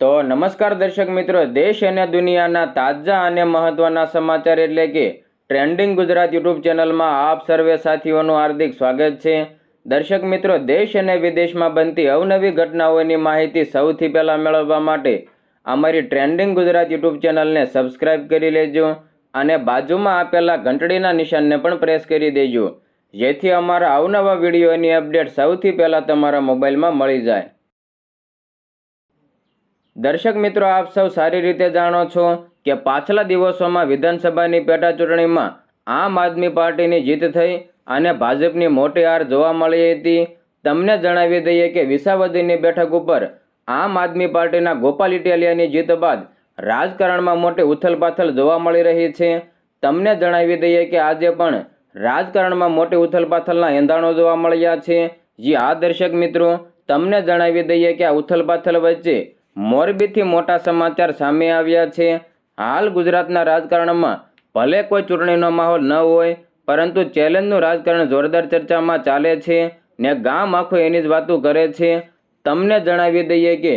તો નમસ્કાર દર્શક મિત્રો, દેશ અને દુનિયાના તાજા અને મહત્વના સમાચાર એટલે કે ટ્રેન્ડિંગ ગુજરાત યુટ્યુબ ચેનલમાં આપ સર્વે સાથીઓનું હાર્દિક સ્વાગત છે. દર્શક મિત્રો, દેશ અને વિદેશમાં બનતી અવનવી ઘટનાઓની માહિતી સૌથી પહેલાં મેળવવા માટે અમારી ટ્રેન્ડિંગ ગુજરાત યુટ્યુબ ચેનલને સબસ્ક્રાઇબ કરી લેજો અને બાજુમાં આપેલા ઘંટડીના નિશાનને પણ પ્રેસ કરી દેજો. જેથી અમારા અવનવા વિડીયોની અપડેટ સૌથી પહેલાં તમારા મોબાઈલમાં મળી જાય. દર્શક મિત્રો, આપ સૌ સારી રીતે જાણો છો કે પાછલા દિવસોમાં વિધાનસભાની પેટાચૂંટણીમાં આમ આદમી પાર્ટીની જીત થઈ અને ભાજપની મોટી હાર જોવા મળી હતી. તમને જણાવી દઈએ કે વિસાવદીની બેઠક ઉપર આમ આદમી પાર્ટીના ગોપાલ ઇટાલિયાની જીત બાદ રાજકારણમાં મોટી ઉથલપાથલ જોવા મળી રહી છે. તમને જણાવી દઈએ કે આજે પણ રાજકારણમાં મોટી ઉથલપાથલના એંધાણો જોવા મળ્યા છે. જે આ દર્શક મિત્રો, તમને જણાવી દઈએ કે આ ઉથલપાથલ વચ્ચે મોરબીથી મોટા સમાચાર સામે આવ્યા છે. હાલ ગુજરાતના રાજકારણમાં ભલે કોઈ ચૂંટણીનો માહોલ ન હોય, પરંતુ ચેલેન્જનું રાજકારણ જોરદાર ચર્ચામાં ચાલે છે ને ગામ આખું એની જ વાતો કરે છે. તમને જણાવી દઈએ કે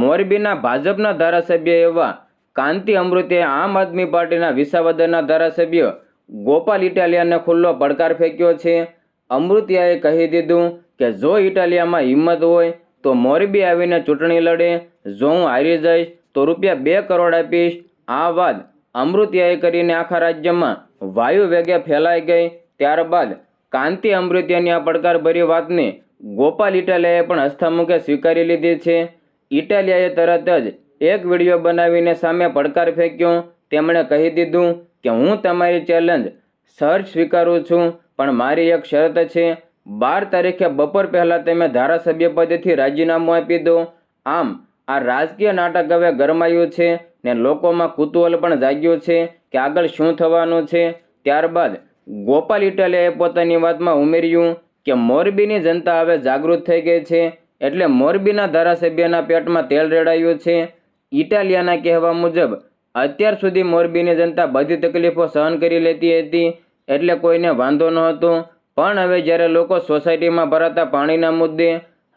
મોરબીના ભાજપના ધારાસભ્ય એવા કાંતિ અમૃતે આમ આદમી પાર્ટીના વિસાવદરના ધારાસભ્ય ગોપાલ ઇટાલિયાને ખુલ્લો પડકાર ફેંક્યો છે. અમૃતિયાએ કહી દીધું કે જો ઇટાલિયામાં હિંમત હોય તો મોરબી આવીને ચૂંટણી લડે જો હું હારી જઈશ તો રૂપિયા બે કરોડ આપીશ. આ વાત અમૃતિયાએ કરીને આખા રાજ્યમાં વાયુ વેગે ફેલાઈ ગઈ. ત્યારબાદ કાંતિ અમૃતિયાની આ પડકારભરી વાતને ગોપાલ ઇટાલિયાએ પણ હસ્તામુખે સ્વીકારી લીધી છે. ઇટાલિયાએ તરત જ એક વીડિયો બનાવીને સામે પડકાર ફેંક્યો. તેમણે કહી દીધું કે, હું તમારી ચેલેન્જ સર સ્વીકારું છું, પણ મારી એક શરત છે. બાર તારીખે બપોર પહેલાં તમે ધારાસભ્ય પદેથી રાજીનામું આપી દો. આમ આ રાજકીય નાટક હવે ગરમાયું છે ને લોકોમાં કુતૂહલ પણ જાગ્યું છે કે આગળ શું થવાનું છે. ત્યારબાદ ગોપાલ ઇટાલિયાએ પોતાની વાતમાં ઉમેર્યું કે મોરબીની જનતા હવે જાગૃત થઈ ગઈ છે એટલે મોરબીના ધારાસભ્યના પેટમાં તેલ રેડાયું છે. ઇટાલિયાના કહેવા મુજબ, અત્યાર સુધી મોરબીની જનતા બધી તકલીફો સહન કરી લેતી હતી એટલે કોઈને વાંધો નહોતો. પણ હવે જ્યારે લોકો સોસાયટીમાં ભરાતા પાણીના મુદ્દે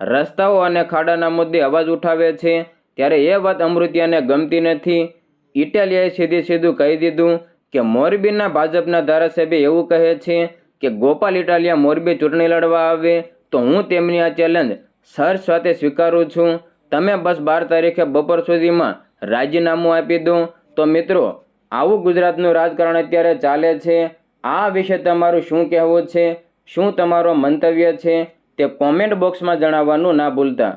રસ્તાઓ અને ખાડાના મુદ્દે અવાજ ઉઠાવે છે. ત્યારે એ વાત અમૃતિયાને ગમતી નથી. ઇટાલિયાએ સીધી સીધું કહી દીધું કે મોરબીના ભાજપના ધારાસભ્ય એવું કહે છે કે, ગોપાલ ઇટાલિયા મોરબી ચૂંટણી લડવા આવે તો હું તેમની આ ચેલેન્જ સર સાથે સ્વીકારું છું. તમે બસ બાર તારીખે બપોર સુધીમાં રાજીનામું આપી દો. તો મિત્રો, આવું ગુજરાતનું રાજકારણ અત્યારે ચાલે છે. આ વિશે તમારું શું કહેવું છે? શું તમારો મંતવ્ય છે? તે કોમેન્ટ બોક્સમાં જણાવવાનું ના ભૂલતા.